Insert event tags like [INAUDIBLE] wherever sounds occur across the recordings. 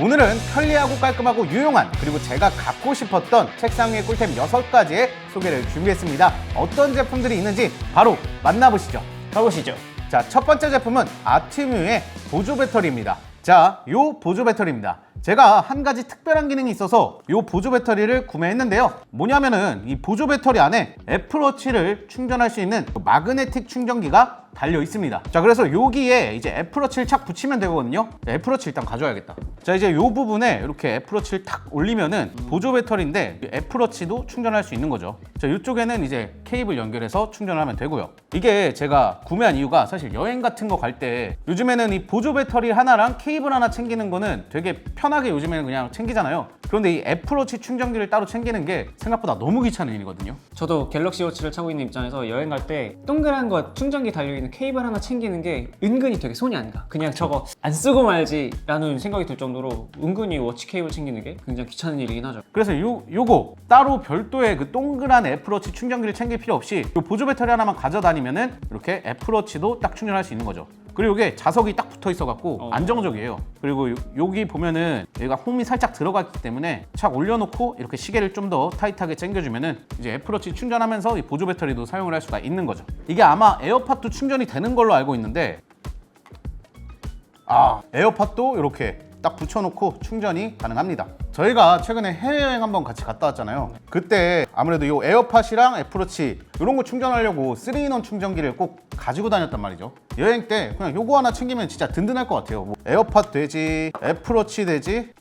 오늘은 편리하고 깔끔하고 유용한 그리고 제가 갖고 싶었던 책상 위의 꿀템 6가지의 소개를 준비했습니다. 어떤 제품들이 있는지 바로 만나보시죠. 가보시죠. 자, 첫 번째 제품은 아트뮤의 보조 배터리입니다. 자, 요 보조 배터리입니다. 제가 한 가지 특별한 기능이 있어서 요 보조 배터리를 구매했는데요. 뭐냐면은 이 보조 배터리 안에 애플워치를 충전할 수 있는 마그네틱 충전기가 달려 있습니다. 자, 그래서 여기에 이제 애플워치를 착 붙이면 되거든요. 자, 애플워치 일단 가져와야겠다. 자, 이제 요 부분에 이렇게 애플워치를 탁 올리면은 보조 배터리인데 이 애플워치도 충전할 수 있는 거죠. 자, 이쪽에는 이제 케이블 연결해서 충전을 하면 되고요. 이게 제가 구매한 이유가 사실 여행 같은 거 갈 때 요즘에는 이 보조 배터리 하나랑 케이블 하나 챙기는 거는 되게 편하게 요즘에는 그냥 챙기잖아요. 그런데 이 애플워치 충전기를 따로 챙기는 게 생각보다 너무 귀찮은 일이거든요. 저도 갤럭시 워치를 차고 있는 입장에서 여행 갈 때 동그란 거 충전기 달려있는 케이블 하나 챙기는 게 은근히 되게 손이 안 가. 그냥 저거 안 쓰고 말지라는 생각이 들 정도로 은근히 워치 케이블 챙기는 게 굉장히 귀찮은 일이긴 하죠. 그래서 요, 요거 따로 별도의 그 동그란 애플워치 충전기를 챙길 필요 없이 요 보조 배터리 하나만 가져다니면은 이렇게 애플워치도 딱 충전할 수 있는 거죠. 그리고 이게 자석이 딱 붙어 있어 갖고 어. 안정적이에요. 그리고 요- 여기 보면은 얘가 홈이 살짝 들어갔기 때문에 착 올려놓고 이렇게 시계를 좀 더 타이트하게 챙겨주면은 이제 애플워치 충전하면서 이 보조 배터리도 사용을 할 수가 있는 거죠. 이게 아마 에어팟도 충전이 되는 걸로 알고 있는데 아 에어팟도 이렇게 딱 붙여놓고 충전이 가능합니다. 저희가 최근에 해외여행 한번 같이 갔다 왔잖아요. 그때 아무래도 이 에어팟이랑 애플워치 이런 거 충전하려고 3인원 충전기를 꼭 가지고 다녔단 말이죠. 여행 때 그냥 요거 하나 챙기면 진짜 든든할 것 같아요. 뭐 에어팟 되지, 애플워치 되지,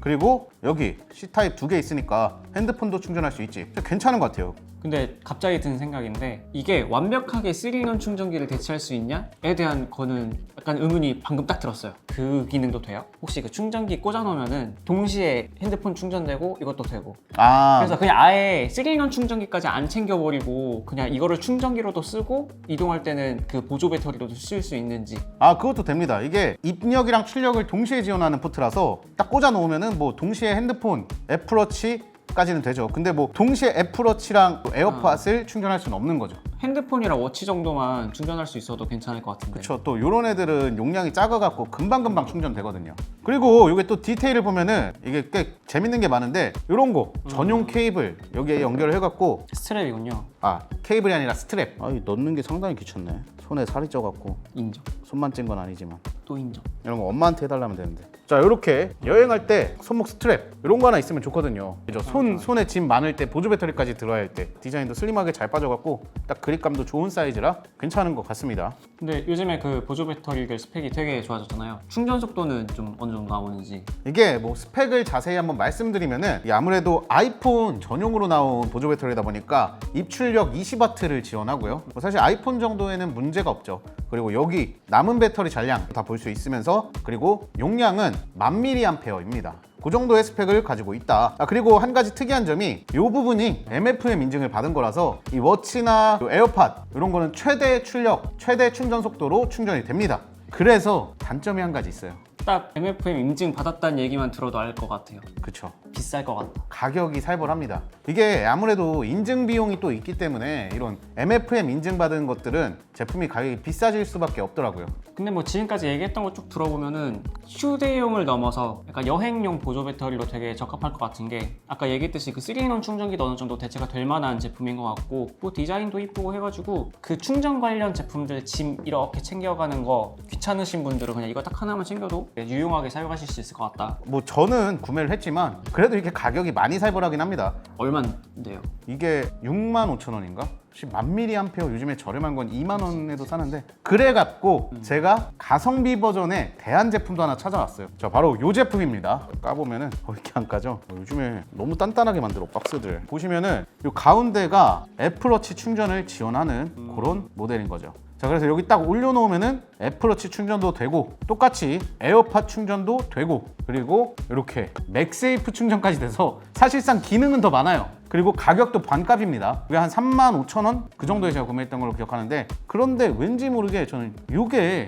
그리고 여기 C타입 두 개 있으니까 핸드폰도 충전할 수 있지. 괜찮은 것 같아요. 근데 갑자기 든 생각인데 이게 완벽하게 3인원 충전기를 대체할 수 있냐에 대한 거는 약간 의문이 방금 딱 들었어요. 그 기능도 돼요? 혹시 그 충전기 꽂아놓으면은 동시에 핸드폰 충전되고 이것도 되고 아, 그래서 그냥 아예 3인원 충전기까지 안 챙겨버리고 그냥 이거를 충전기로도 쓰고 이동할 때는 그 보조 배터리로도 쓸 수 있는지 아 그것도 됩니다. 이게 입력이랑 출력을 동시에 지원하는 포트라서 딱 꽂아 놓으면은 뭐 동시에 핸드폰, 애플워치 까지는 되죠. 근데 뭐 동시에 애플워치랑 에어팟을 충전할 수는 없는 거죠. 핸드폰이랑 워치 정도만 충전할 수 있어도 괜찮을 것 같은데 그렇죠. 또 요런 애들은 용량이 작아갖고 금방금방 충전되거든요. 그리고 이게 또 디테일을 보면은 이게 꽤 재밌는 게 많은데 요런 거 전용 케이블 여기에 연결을 해갖고 스트랩이군요 아 케이블이 아니라 스트랩. 아 넣는 게 상당히 귀찮네. 손에 살이 쪄갖고 인정 손만 찐 건 아니지만. 또 인정 이런 거 엄마한테 해달라면 되는데. 자, 이렇게 여행할 때 손목 스트랩 이런 거 하나 있으면 좋거든요. 그죠? 손 손에 짐 많을 때 보조 배터리까지 들어야 할 때 디자인도 슬림하게 잘 빠져갖고 딱 그립감도 좋은 사이즈라 괜찮은 것 같습니다. 근데 요즘에 그 보조 배터리들 스펙이 되게 좋아졌잖아요 충전 속도는 좀 어느 정도 나오는지 이게 뭐 스펙을 자세히 한번 말씀드리면은 이 아무래도 아이폰 전용으로 나온 보조 배터리다 보니까 입출력 20W를 지원하고요. 뭐 사실 아이폰 정도에는 문제가 없죠. 그리고 여기 남은 배터리 잔량 다 볼 수 있으면서 그리고 용량은 만 mAh입니다. 그 정도의 스펙을 가지고 있다. 아, 그리고 한 가지 특이한 점이 이 부분이 MFM 인증을 받은 거라서 이 워치나 요 에어팟 이런 거는 최대 출력, 최대 충전 속도로 충전이 됩니다. 그래서 단점이 한 가지 있어요. 딱 MFM 인증 받았다는 얘기만 들어도 알 것 같아요 그쵸. 비쌀 것 같다 가격이 살벌합니다. 이게 아무래도 인증 비용이 또 있기 때문에 이런 MFM 인증받은 것들은 제품이 가격이 비싸질 수밖에 없더라고요. 근데 뭐 지금까지 얘기했던 거 쭉 들어보면은 휴대용을 넘어서 약간 여행용 보조 배터리로 되게 적합할 것 같은 게 아까 얘기했듯이 그 3인원 충전기도 어느 정도 대체가 될 만한 제품인 것 같고 뭐 디자인도 이쁘고 해가지고 그 충전 관련 제품들 짐 이렇게 챙겨가는 거 귀찮으신 분들은 그냥 이거 딱 하나만 챙겨도 유용하게 사용하실 수 있을 것 같다 뭐 저는 구매를 했지만 그래도 이렇게 가격이 많이 살벌하긴 합니다. 얼마인데요? 이게 6만 5천 원인가? 혹시 만 미리암페어 요즘에 저렴한 건 2만 원에도 사는데 그래 갖고 제가 가성비 버전의 대안 제품도 하나 찾아왔어요. 자 바로 이 제품입니다. 까보면은 어, 이렇게 안 까죠? 어, 요즘에 너무 단단하게 만들어 박스들. 보시면은 이 가운데가 애플워치 충전을 지원하는 그런 모델인 거죠. 자 그래서 여기 딱 올려놓으면은 애플워치 충전도 되고 똑같이 에어팟 충전도 되고 그리고 이렇게 맥세이프 충전까지 돼서 사실상 기능은 더 많아요. 그리고 가격도 반값입니다. 그게 한 3만 5천 원? 그 정도에 제가 구매했던 걸로 기억하는데 그런데 왠지 모르게 저는 이게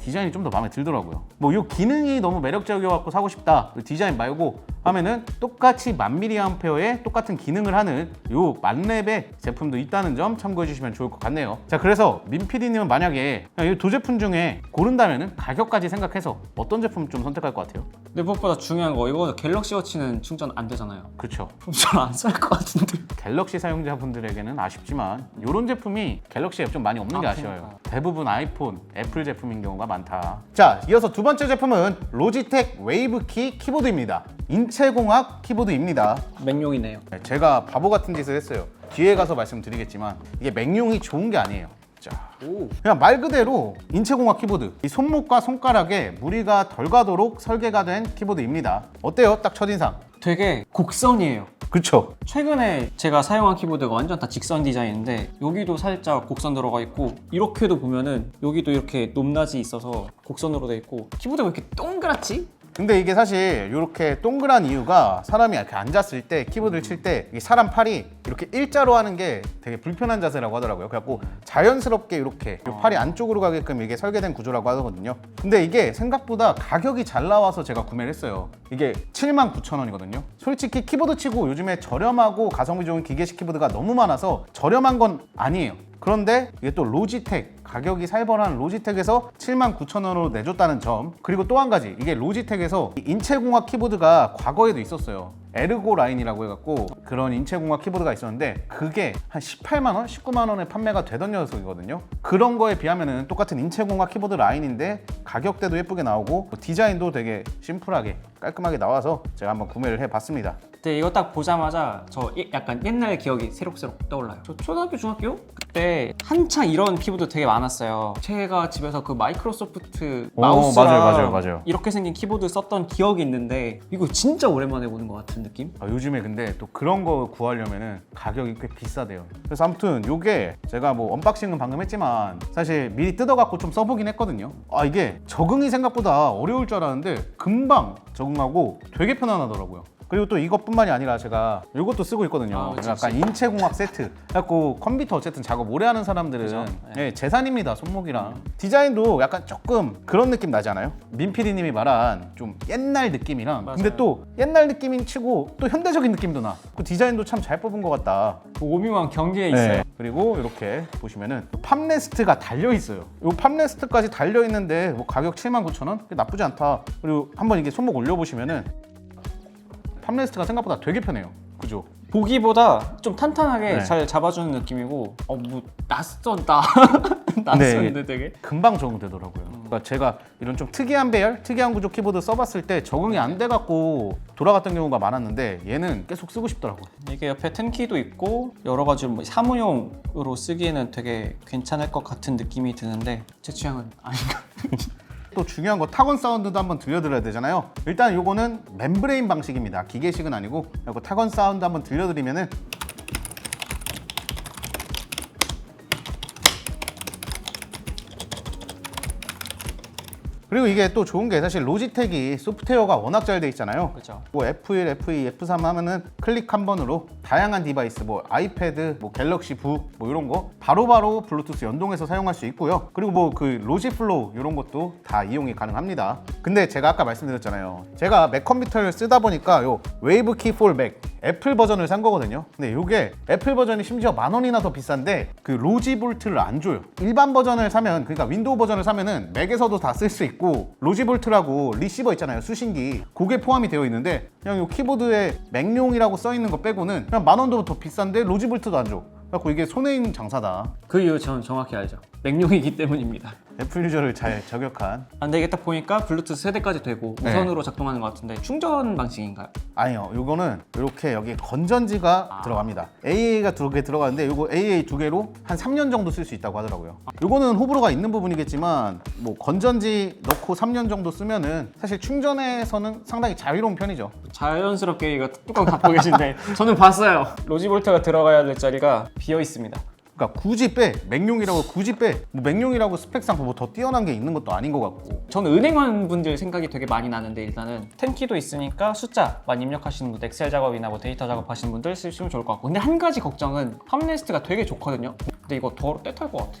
디자인이 좀 더 마음에 들더라고요 뭐 이 기능이 너무 매력적이어갖고 사고 싶다 그 디자인 말고 하면은 똑같이 만 미리암페어의 똑같은 기능을 하는 요 만렙의 제품도 있다는 점 참고해 주시면 좋을 것 같네요. 자, 그래서 민PD님은 만약에 이 두 제품 중에 고른다면은 가격까지 생각해서 어떤 제품 좀 선택할 것 같아요? 근데 무엇보다 중요한 거 이거 갤럭시 워치는 충전 안 되잖아요. 그렇죠. 그럼 잘안쓸 것 같은데. 갤럭시 사용자분들에게는 아쉽지만 이런 제품이 갤럭시에 좀 많이 없는 게 아, 아쉬워요. 그러니까. 대부분 아이폰, 애플 제품인 경우가 많다. 자, 이어서 두 번째 제품은 로지텍 웨이브키 키보드입니다. 인체공학 키보드입니다. 맥용이네요. 네, 제가 바보 같은 짓을 했어요. 뒤에 가서 말씀드리겠지만 이게 맥용이 좋은 게 아니에요. 자, 오. 그냥 말 그대로 인체공학 키보드. 이 손목과 손가락에 무리가 덜 가도록 설계가 된 키보드입니다. 어때요? 딱 첫인상. 되게 곡선이에요. 그쵸? 최근에 제가 사용한 키보드가 완전 다 직선 디자인인데 여기도 살짝 곡선 들어가 있고 이렇게도 보면은 여기도 이렇게 높낮이 있어서 곡선으로 돼 있고 키보드가 왜 이렇게 동그랗지? 근데 이게 사실 이렇게 동그란 이유가 사람이 이렇게 앉았을 때 키보드를 칠때 사람 팔이 이렇게 일자로 하는 게 되게 불편한 자세라고 하더라고요. 그래갖고 자연스럽게 이렇게 이 팔이 안쪽으로 가게끔 이게 설계된 구조라고 하거든요. 근데 이게 생각보다 가격이 잘 나와서 제가 구매를 했어요. 이게 79,000원이거든요. 솔직히 키보드 치고 요즘에 저렴하고 가성비 좋은 기계식 키보드가 너무 많아서 저렴한 건 아니에요. 그런데 이게 또 로지텍 가격이 살벌한 로지텍에서 79,000원으로 내줬다는 점. 그리고 또 한 가지 이게 로지텍에서 이 인체공학 키보드가 과거에도 있었어요. 에르고 라인이라고 해갖고 그런 인체공학 키보드가 있었는데 그게 한 18만 원, 19만 원에 판매가 되던 녀석이거든요. 그런 거에 비하면은 똑같은 인체공학 키보드 라인인데 가격대도 예쁘게 나오고 뭐 디자인도 되게 심플하게 깔끔하게 나와서 제가 한번 구매를 해봤습니다. 그때 이거 딱 보자마자 저 예- 약간 옛날 기억이 새록새록 떠올라요. 저 초등학교 중학교? 그때 한창 이런 키보드 되게 많았 어요. 제가 집에서 그 마이크로소프트 오, 마우스랑 맞아요, 맞아요, 맞아요. 이렇게 생긴 키보드 썼던 기억이 있는데 이거 진짜 오랜만에 보는 것 같은 느낌? 아, 요즘에 근데 또 그런 거 구하려면은 가격이 꽤 비싸대요. 그래서 아무튼 요게 제가 뭐 언박싱은 방금 했지만 사실 미리 뜯어갖고 좀 써보긴 했거든요. 아 이게 적응이 생각보다 어려울 줄 알았는데 금방 적응하고 되게 편안하더라고요. 그리고 또 이것뿐만이 아니라 제가 이것도 쓰고 있거든요. 아, 그치, 약간 인체공학 세트. 그래갖고 컴퓨터 어쨌든 작업 오래 하는 사람들은 그죠? 예, 재산입니다 손목이랑 디자인도 약간 조금 그런 느낌 나지 않아요? 민피디님이 말한 좀 옛날 느낌이랑 근데 맞아요. 또 옛날 느낌인 치고 또 현대적인 느낌도 나. 그 디자인도 참 잘 뽑은 것 같다. 그 오묘한 경계에 있어요. 네. 그리고 이렇게 보시면은 팜레스트가 달려 있어요. 이 팜레스트까지 달려 있는데 뭐 가격 79,000원? 나쁘지 않다. 그리고 한번 이게 손목 올려 보시면은 팜레스트가 생각보다 되게 편해요. 그죠? 보기보다 좀 탄탄하게 네. 잘 잡아주는 느낌이고 어뭐 낯선다 [LAUGHS] 낯선데 되게 금방 적응되더라고요. 그러니까 제가 이런 좀 특이한 배열, 특이한 구조 키보드 써봤을 때 적응이 안 돼갖고 돌아갔던 경우가 많았는데 얘는 계속 쓰고 싶더라고요. 이게 옆에 텐키도 있고 여러 가지 뭐 사무용으로 쓰기에는 되게 괜찮을 것 같은 느낌이 드는데 제 취향은 아닌가 [LAUGHS] 또 중요한 거 타건 사운드도 한번 들려드려야 되잖아요. 일단 요거는 멤브레인 방식입니다. 기계식은 아니고 요거 타건 사운드 한번 들려드리면은 그리고 이게 또 좋은 게 사실 로지텍이 소프트웨어가 워낙 잘 돼 있잖아요. 그죠. 뭐 F1, F2, F3 하면은 클릭 한 번으로 다양한 디바이스 뭐 아이패드, 뭐 갤럭시 북 뭐 이런 거 바로 바로 블루투스 연동해서 사용할 수 있고요. 그리고 뭐 그 로지플로우 이런 것도 다 이용이 가능합니다. 근데 제가 아까 말씀드렸잖아요. 제가 맥 컴퓨터를 쓰다 보니까 요 웨이브 키4 맥 애플 버전을 산 거거든요. 근데 이게 애플 버전이 심지어 만 원이나 더 비싼데 그 로지볼트를 안 줘요. 일반 버전을 사면 그러니까 윈도우 버전을 사면은 맥에서도 다 쓸 수 있고 로지볼트라고 리시버 있잖아요. 수신기. 그게 포함이 되어 있는데 그냥 이 키보드에 맥용이라고 써 있는 거 빼고는 그냥 만 원도 더 비싼데 로지볼트도 안 줘. 그래갖고 이게 손해 있는 장사다. 그 이유 저는 정확히 알죠 맥용이기 때문입니다 애플 유저를 잘 저격한 아, 근데 이게 딱 보니까 블루투스 세대까지 되고 네. 무선으로 작동하는 것 같은데 충전 방식인가요? 아니요, 요거는 이렇게 여기 건전지가 아. 들어갑니다. AA가 두 개 들어가는데 요거 AA 두 개로 한 3년 정도 쓸 수 있다고 하더라고요. 요거는 호불호가 있는 부분이겠지만 뭐 건전지 넣고 3년 정도 쓰면은 사실 충전에서는 상당히 자유로운 편이죠. 자연스럽게 이거 뚜껑 닫고 계신데 저는 봤어요 로지볼트가 들어가야 될 자리가 비어 있습니다 그러니까 굳이 빼 맥용이라고 굳이 빼. 뭐 맥용이라고 스펙상 뭐 더 뛰어난 게 있는 것도 아닌 것 같고. 저는 은행원 분들 생각이 되게 많이 나는데 일단은 텐키도 있으니까 숫자만 입력하시는 분들 엑셀 작업이나 뭐 데이터 작업하시는 분들 쓰시면 좋을 것 같고 근데 한 가지 걱정은 팜레스트가 되게 좋거든요 근데 이거 더 떼탈 것 같아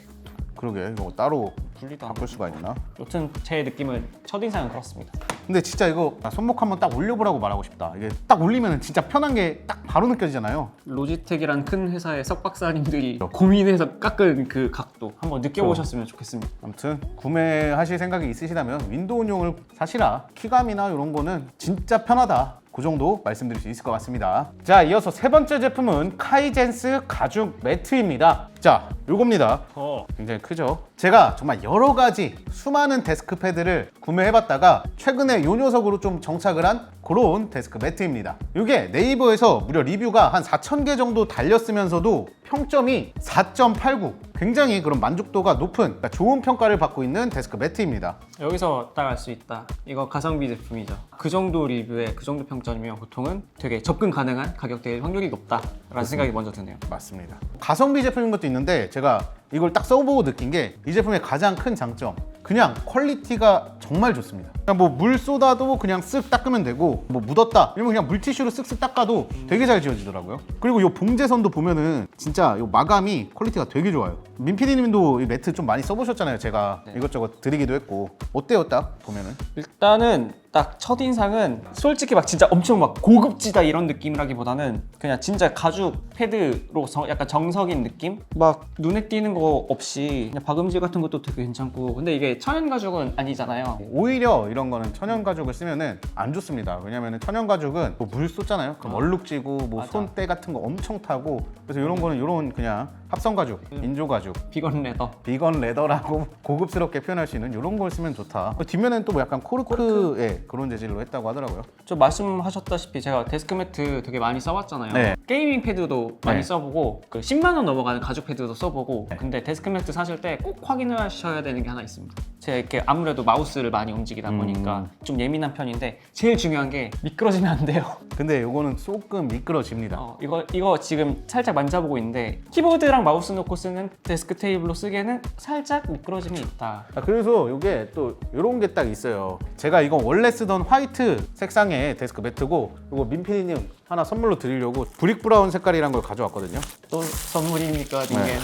그러게 이거 따로 분리도 안 바꿀 수가 있나? 여튼 제 느낌은 첫인상은 그렇습니다 근데 진짜 이거 손목 한번 딱 올려보라고 말하고 싶다. 이게 딱 올리면 진짜 편한 게 딱 바로 느껴지잖아요. 로지텍이란 큰 회사의 석박사님들이 고민해서 깎은 그 각도 한번 느껴보셨으면 좋겠습니다. 아무튼 구매하실 생각이 있으시다면 윈도우용을 사시라. 키감이나 이런 거는 진짜 편하다. 그 정도 말씀드릴 수 있을 것 같습니다. 자, 이어서 세 번째 제품은 카이젠스 가죽 매트입니다. 자, 요겁니다. 어. 굉장히 크죠. 제가 정말 여러 가지 수많은 데스크 패드를 구매해봤다가 최근에 요 녀석으로 좀 정착을 한 그런 데스크 매트입니다. 이게 네이버에서 무려 리뷰가 한 4,000개 정도 달렸으면서도 평점이 4.89. 굉장히 그런 만족도가 높은 그러니까 좋은 평가를 받고 있는 데스크 매트입니다. 여기서 딱 알 수 있다. 이거 가성비 제품이죠. 그 정도 리뷰에 그 정도 평점이면 보통은 되게 접근 가능한 가격대일 확률이 높다라는 생각이 먼저 드네요. 맞습니다. 가성비 제품인 것도 있는데 제가 이걸 딱 써보고 느낀 게 이 제품의 가장 큰 장점 그냥 퀄리티가 정말 좋습니다. 그냥 뭐 물 쏟아도 그냥 쓱 닦으면 되고 뭐 묻었다 이러면 그냥 물티슈로 쓱쓱 닦아도 되게 잘 지워지더라고요. 그리고 이 봉제선도 보면은 진짜 이 마감이 퀄리티가 되게 좋아요. 민피디님도 이 매트 좀 많이 써보셨잖아요. 제가 이것저것 드리기도 했고 어때요? 딱 보면은 일단은 딱 첫인상은 솔직히 막 진짜 엄청 막 고급지다 이런 느낌이라기보다는 그냥 진짜 가죽 패드로 서- 약간 정석인 느낌? 막 눈에 띄는 거 없이 그냥 박음질 같은 것도 되게 괜찮고 근데 이게 천연 가죽은 아니잖아요. 오히려 이런 거는 천연 가죽을 쓰면은 안 좋습니다. 왜냐면은 천연 가죽은 뭐 물 쏟잖아요. 그럼 얼룩지고 뭐 맞아. 손때 같은 거 엄청 타고 그래서 이런 거는 이런 그냥 합성 가죽, 인조 가죽, 비건 레더. 비건 레더라고 [LAUGHS] 고급스럽게 표현할 수 있는 이런 걸 쓰면 좋다. 뒷면에는 또뭐 약간 코르크 의 그런 재질로 했다고 하더라고요. 저 말씀하셨다시피 제가 데스크 매트 되게 많이 써봤잖아요. 네. 게이밍 패드도 많이 네. 써보고 그 10만 원 넘어가는 가죽 패드도 써보고 근데 데스크 매트 사실 때 꼭 확인하셔야 되는 게 하나 있습니다. 제가 이렇게 아무래도 마우스를 많이 움직이다 보니까 좀 예민한 편인데 제일 중요한 게 미끄러지면 안 돼요. [LAUGHS] 근데 이거는 조금 미끄러집니다. 어, 이거 이거 지금 살짝 만져보고 있는데 키보드랑 마우스 놓고 쓰는 데스크 테이블로 쓰기에는 살짝 미끄러짐이 있다. 아, 그래서 이게 또 이런 게 딱 있어요. 제가 이거 원래 쓰던 화이트 색상의 데스크 매트고 이거 민피디님 하나 선물로 드리려고 브릭 브라운 색깔이란 걸 가져왔거든요. 또 선물입니까, 딩겐? 네.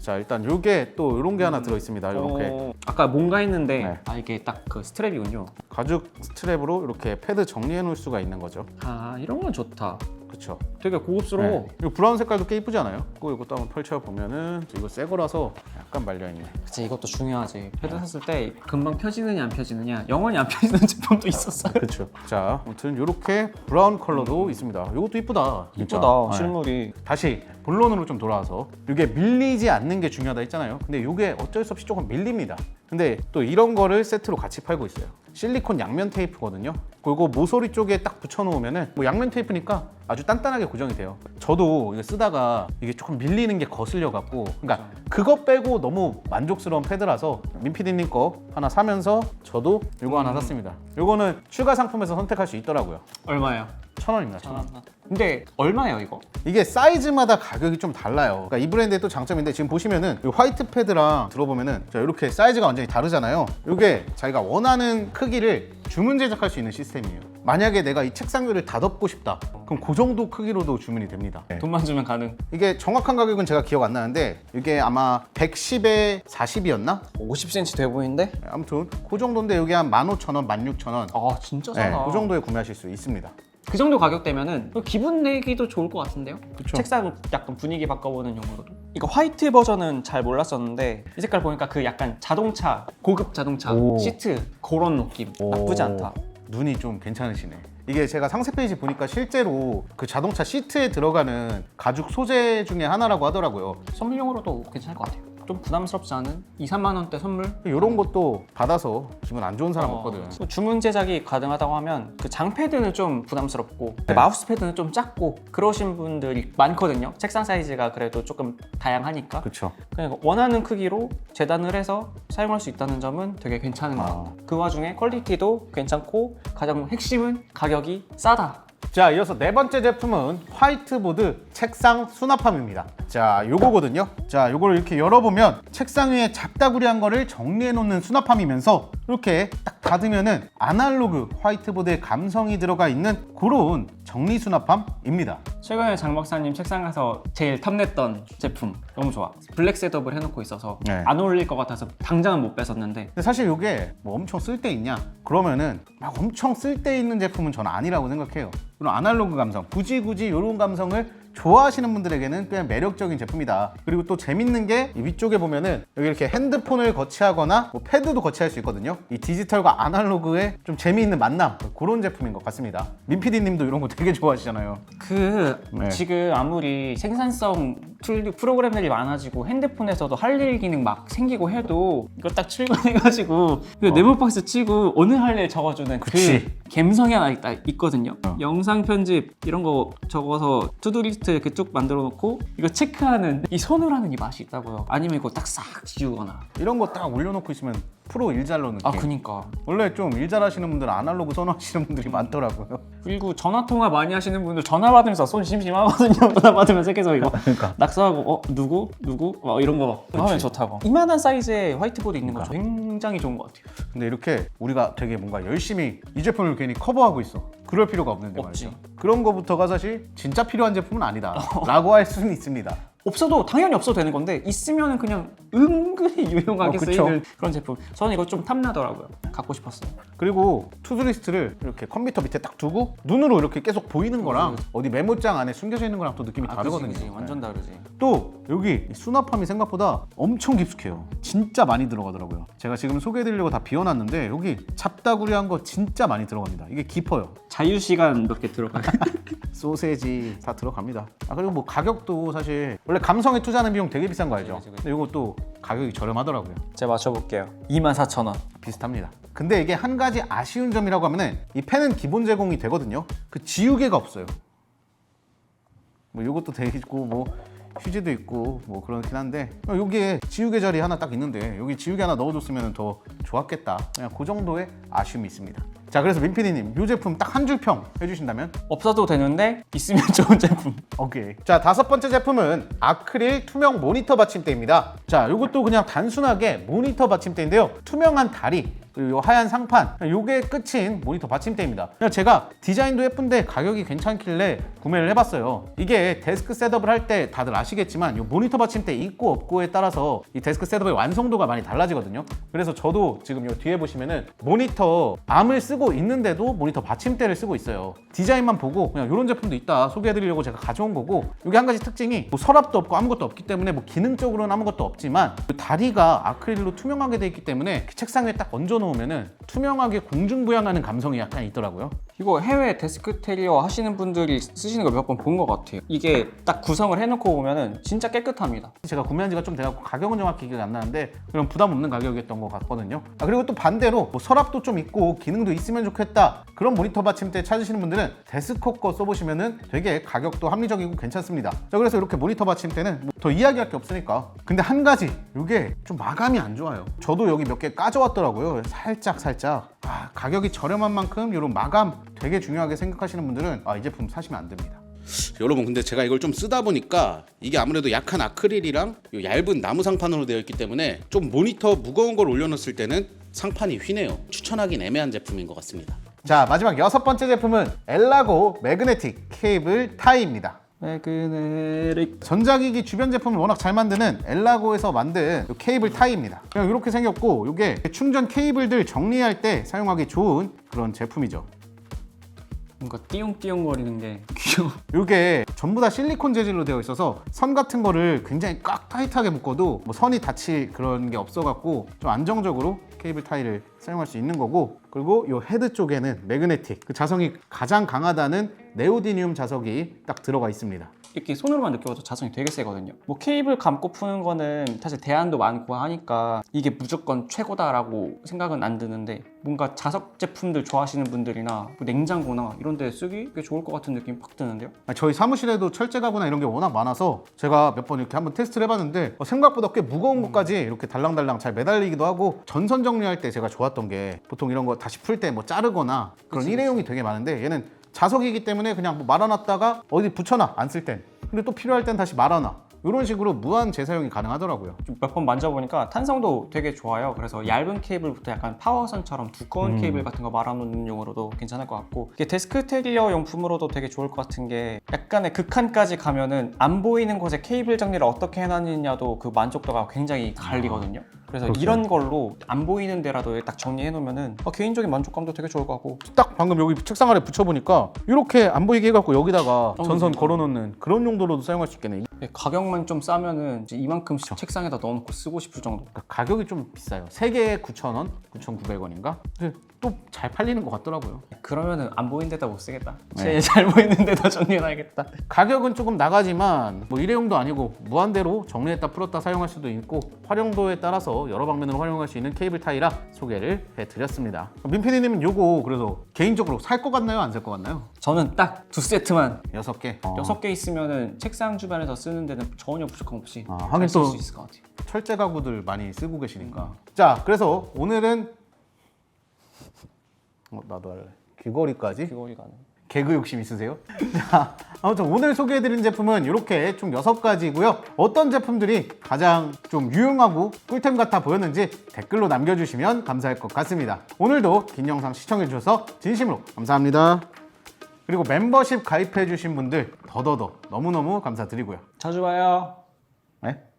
자 일단 요게 또 이런 게 하나 들어 있습니다. 이렇게 어, 아까 뭔가 했는데 네. 아 이게 딱 그 스트랩이군요. 가죽 스트랩으로 이렇게 패드 정리해 놓을 수가 있는 거죠. 아 이런 건 좋다. 그렇죠. 되게 고급스러워. 이 브라운 색깔도 꽤 이쁘지 않아요? 그리고 이것도 한번 펼쳐 보면은 이거 새 거라서 약간 말려 있네. 그치 이것도 중요하지. 패드 샀을 때 금방 펴지느냐 안 펴지느냐 영원히 안 펴지는 [LAUGHS] 제품도 있었어요. 그렇죠. 자, 아무튼 이렇게 브라운 컬러도 있습니다. 이것도 이쁘다. 진짜. 네. 실물이. 다시 본론으로 좀 돌아와서 이게 밀리지 않는 게 중요하다 했잖아요. 근데 이게 어쩔 수 없이 조금 밀립니다. 근데 또 이런 거를 세트로 같이 팔고 있어요. 실리콘 양면 테이프거든요. 그리고 모서리 쪽에 딱 붙여놓으면은 뭐 양면 테이프니까 아주 단단하게 고정이 돼요. 저도 이거 쓰다가 이게 조금 밀리는 게 거슬려 갖고, 그러니까 그거 빼고 너무 만족스러운 패드라서 민피디님 거 하나 사면서 저도 이거 하나 샀습니다. 이거는 추가 상품에서 선택할 수 있더라고요. 얼마예요? 천 원입니다. 천 원. 근데 얼마예요 이거? 이게 사이즈마다 가격이 좀 달라요. 그러니까 이 브랜드의 또 장점인데 지금 보시면은 이 화이트 패드랑 들어보면은 자, 이렇게 사이즈가 완전히 다르잖아요. 이게 자기가 원하는 크기를 주문 제작할 수 있는 시스템이에요. 만약에 내가 이 책상 위를 다 덮고 싶다. 그럼 그 정도 크기로도 주문이 됩니다. 네. 돈만 주면 가능. 이게 정확한 가격은 제가 기억 안 나는데 이게 아마 110에 40이었나? 50cm 돼 보이는데? 아무튼 그 정도인데 여기 한 15,000원, 16,000원. 아 진짜 네, 싸다. 그 정도에 구매하실 수 있습니다. 그 정도 가격대면은 기분 내기도 좋을 것 같은데요? 그쵸. 책상 약간 분위기 바꿔보는 용으로도. 이거 화이트 버전은 잘 몰랐었는데 이 색깔 보니까 그 약간 자동차 고급 자동차 오. 시트 그런 느낌 나쁘지 않다. 눈이 좀 괜찮으시네. 이게 제가 상세 페이지 보니까 실제로 그 자동차 시트에 들어가는 가죽 소재 중에 하나라고 하더라고요. 선물용으로도 괜찮을 것 같아요. 좀 부담스럽지 않은 2, 3만 원대 선물? 이런 것도 받아서 기분 안 좋은 사람 어, 없거든. 뭐 주문 제작이 가능하다고 하면 그 장패드는 좀 부담스럽고 네. 마우스 패드는 좀 작고 그러신 분들이 많거든요. 책상 사이즈가 그래도 조금 다양하니까 그렇죠. 그러니까 원하는 크기로 재단을 해서 사용할 수 있다는 점은 되게 괜찮은 것 아. 같아요. 그 와중에 퀄리티도 괜찮고 가장 핵심은 가격이 싸다. 자, 이어서 네 번째 제품은 화이트보드 책상 수납함입니다. 자, 요거거든요. 자, 요걸 이렇게 열어보면 책상 위에 잡다구리한 거를 정리해 놓는 수납함이면서 이렇게 딱 닫으면은 아날로그 화이트보드의 감성이 들어가 있는 그런 정리 수납함입니다. 최근에 장 박사님 책상에서 제일 탐냈던 제품 너무 좋아. 블랙 셋업을 해놓고 있어서 네. 안 어울릴 것 같아서 당장은 못 뺐었는데 근데 사실 이게 뭐 엄청 쓸데 있냐? 그러면은 막 엄청 쓸데 있는 제품은 저는 아니라고 생각해요. 이런 아날로그 감성, 굳이 굳이 이런 감성을 좋아하시는 분들에게는 꽤 매력적인 제품이다. 그리고 또 재밌는 게이 위쪽에 보면은 여기 이렇게 핸드폰을 거치하거나 뭐 패드도 거치할 수 있거든요. 이 디지털과 아날로그의 좀 재미있는 만남 그런 제품인 것 같습니다. 민피디님도 이런 거 되게 좋아하시잖아요. 그 네. 지금 아무리 생산성 툴 프로그램들이 많아지고 핸드폰에서도 할 일 기능 막 생기고 해도 이거 딱 출근해가지고 그 네모박스 치고 오늘 할일 적어주는 어. 그치. 그 감성이 하나 있다, 있거든요. 어. 영상 편집 이런 거 적어서 투두리스트 이렇게 쭉 만들어 놓고 이거 체크하는 이 손으로 하는 이 맛이 있다고요. 아니면 이거 딱 싹 지우거나. 이런 거 딱 올려놓고 있으면 프로 일잘로 느낌. 아 그니까. 원래 좀 일 잘 하시는 분들은 아날로그 선호하시는 분들이 많더라고요. [LAUGHS] 그리고 전화 통화 많이 하시는 분들 전화 받으면서 손 심심하거든요. [LAUGHS] 전화 받으면서 계속 이거 그러니까. 낙서하고 어 누구 누구 막 이런 거 하면 좋다고. 이만한 사이즈의 화이트보드 있는 거 굉장히 좋은 것 같아요. 근데 이렇게 우리가 되게 뭔가 열심히 이 제품을 괜히 커버하고 있어. 그럴 필요가 없는데 없지. 말이죠. 그런 거부터가 사실 진짜 필요한 제품은 아니다. [LAUGHS] 라고 할 수는 있습니다. 없어도 당연히 없어도 되는 건데 있으면 그냥 은근히 유용하게 어, 그쵸. 쓰이는 그런 제품. 저는 이거 좀 탐나더라고요. 갖고 싶었어요. 그리고 투두리스트를 이렇게 컴퓨터 밑에 딱 두고 눈으로 이렇게 계속 보이는 거랑 어디 메모장 안에 숨겨져 있는 거랑 또 느낌이 아, 다르거든요. 그치, 그치. 완전 다르지. 네. 또 여기 이 수납함이 생각보다 엄청 깊숙해요. 진짜 많이 들어가더라고요. 제가 지금 소개해드리려고 다 비워놨는데 여기 잡다구리한 거 진짜 많이 들어갑니다. 이게 깊어요. 자유 시간 몇 개 들어가. [LAUGHS] 소세지 다 들어갑니다. 아 그리고 뭐 가격도 사실 원래 감성에 투자하는 비용 되게 비싼 거 알죠? 그치, 그치. 근데 이것도 가격이 저렴하더라고요. 제가 맞춰볼게요. 24,000원. 비슷합니다. 근데 이게 한 가지 아쉬운 점이라고 하면은 이 펜은 기본 제공이 되거든요. 그 지우개가 없어요. 뭐 이것도 돼 있고 뭐 휴지도 있고 뭐 그렇긴 한데 어, 여기에 지우개 자리 하나 딱 있는데 여기 지우개 하나 넣어줬으면 더 좋았겠다. 그냥 그 정도의 아쉬움이 있습니다. 자 그래서 민피디님 이 제품 딱 한 줄 평 해주신다면 없어도 되는데 있으면 [LAUGHS] 좋은 제품. 오케이. 자, 다섯 번째 제품은 아크릴 투명 모니터 받침대입니다. 자, 이것도 그냥 단순하게 모니터 받침대인데요. 투명한 다리, 그리고 요 하얀 상판, 요게 끝인 모니터 받침대입니다. 제가 디자인도 예쁜데 가격이 괜찮길래 구매를 해봤어요. 이게 데스크 셋업을 할 때 다들 아시겠지만 요 모니터 받침대 있고 없고에 따라서 이 데스크 셋업의 완성도가 많이 달라지거든요. 그래서 저도 지금 요 뒤에 보시면은 모니터 암을 쓰고 있는데도 모니터 받침대를 쓰고 있어요. 디자인만 보고 그냥 이런 제품도 있다 소개해드리려고 제가 가져온 거고 이게 한 가지 특징이 뭐 서랍도 없고 아무것도 없기 때문에 뭐 기능적으로는 아무것도 없지만 그 다리가 아크릴로 투명하게 돼 있기 때문에 책상 위에 딱 얹어 놓으면은 투명하게 공중부양하는 감성이 약간 있더라고요. 이거 해외 데스크 테리어 하시는 분들이 쓰시는 거몇번 본 것 같아요. 이게 딱 구성을 해놓고 보면은 진짜 깨끗합니다. 제가 구매한 지가 좀 돼갖고 가격은 정확히 기억이 안 나는데 그런 부담 없는 가격이었던 것 같거든요. 아, 그리고 또 반대로 뭐 서랍도 좀 있고 기능도 있으면 좋겠다 그런 모니터 받침대 찾으시는 분들은 데스코 거 써보시면은 되게 가격도 합리적이고 괜찮습니다. 자 그래서 이렇게 모니터 받침대는 뭐 더 이야기할 게 없으니까. 근데 한 가지 이게 좀 마감이 안 좋아요. 저도 여기 몇 개 까져왔더라고요. 살짝 살짝. 아, 가격이 저렴한 만큼 이런 마감 되게 중요하게 생각하시는 분들은 아, 이 제품 사시면 안 됩니다. 여러분 근데 제가 이걸 좀 쓰다 보니까 이게 아무래도 약한 아크릴이랑 요 얇은 나무 상판으로 되어 있기 때문에 좀 모니터 무거운 걸 올려놓았을 때는 상판이 휘네요. 추천하긴 애매한 제품인 것 같습니다. 자 마지막 여섯 번째 제품은 엘라고 매그네틱 케이블 타이입니다. 매그네릭 전자기기 주변 제품을 워낙 잘 만드는 엘라고에서 만든 요 케이블 타이입니다. 그냥 이렇게 생겼고 이게 충전 케이블들 정리할 때 사용하기 좋은 그런 제품이죠. 뭔가 띠용띠용거리는 게 귀여워. [LAUGHS] 이게 전부 다 실리콘 재질로 되어 있어서 선 같은 거를 굉장히 꽉 타이트하게 묶어도 뭐 선이 닿칠 그런 게 없어갖고 좀 안정적으로 케이블 타이를 사용할 수 있는 거고 그리고 이 헤드 쪽에는 매그네틱 그 자성이 가장 강하다는 네오디늄 자석이 딱 들어가 있습니다. 이렇게 손으로만 느껴도 자성이 되게 세거든요. 뭐 케이블 감고 푸는 거는 사실 대안도 많고 하니까 이게 무조건 최고다라고 생각은 안 드는데 뭔가 자석 제품들 좋아하시는 분들이나 뭐 냉장고나 이런 데 쓰기 꽤 좋을 것 같은 느낌이 팍 드는데요. 아, 저희 사무실에도 철제 가구나 이런 게 워낙 많아서 제가 몇 번 이렇게 한번 테스트를 해봤는데 어, 생각보다 꽤 무거운 것까지 이렇게 달랑달랑 잘 매달리기도 하고 전선 정리할 때 제가 좋았던 게 보통 이런 거 다시 풀 때 뭐 자르거나 그런 일회용이 되게 많은데 얘는 자석이기 때문에 그냥 뭐 말아놨다가 어디 붙여놔 안 쓸 땐 근데 또 필요할 땐 다시 말아놔 이런 식으로 무한 재사용이 가능하더라고요. 몇 번 만져보니까 탄성도 되게 좋아요. 그래서 얇은 케이블부터 약간 파워선처럼 두꺼운 케이블 같은 거 말아놓는 용으로도 괜찮을 것 같고 이게 데스크 테리어 용품으로도 되게 좋을 것 같은 게 약간의 극한까지 가면은 안 보이는 곳에 케이블 정리를 어떻게 해놨느냐도 그 만족도가 굉장히 갈리거든요. 그래서 그렇죠. 이런 걸로 안 보이는 데라도 딱 정리해 놓으면은 어, 개인적인 만족감도 되게 좋을 것 같고 딱 방금 여기 책상 아래 붙여보니까 이렇게 안 보이게 해갖고 여기다가 전선 그러니까. 걸어놓는 그런 용도로도 사용할 수 있겠네. 네, 가격만 좀 싸면은 이제 이만큼 책상에다 넣어놓고 쓰고 싶을 정도. 그러니까 가격이 좀 비싸요. 세 개에 9,000원, 9,900원인가? 또 잘 팔리는 것 같더라고요. 그러면은 안 보이는 데다 못 쓰겠다. 네. 제일 잘 보이는 데다 정리해놔야겠다. 가격은 조금 나가지만 뭐 일회용도 아니고 무한대로 정리했다 풀었다 사용할 수도 있고 활용도에 따라서 여러 방면으로 활용할 수 있는 케이블 타이라 소개를 해드렸습니다. 민피디님은 요거 그래서 개인적으로 살 것 같나요? 안 살 것 같나요? 저는 딱 두 세트만 여섯 개. 여섯 개 있으면은 책상 주변에서 쓰는 데는 전혀 부족함 없이 아, 하긴 또- 잘쓸수 있을 것 같아요. 철제 가구들 많이 쓰고 계시니까. 자, 그래서 오늘은 어, 나도 할래. 귀걸이까지. 귀걸이가는. 개그 욕심 있으세요? [LAUGHS] 자, 아무튼 오늘 소개해드린 제품은 이렇게 총 6가지고요. 어떤 제품들이 가장 좀 유용하고 꿀템 같아 보였는지 댓글로 남겨주시면 감사할 것 같습니다. 오늘도 긴 영상 시청해주셔서 진심으로 감사합니다. 그리고 멤버십 가입해주신 분들 더더더 너무너무 감사드리고요. 자주 봐요. 네?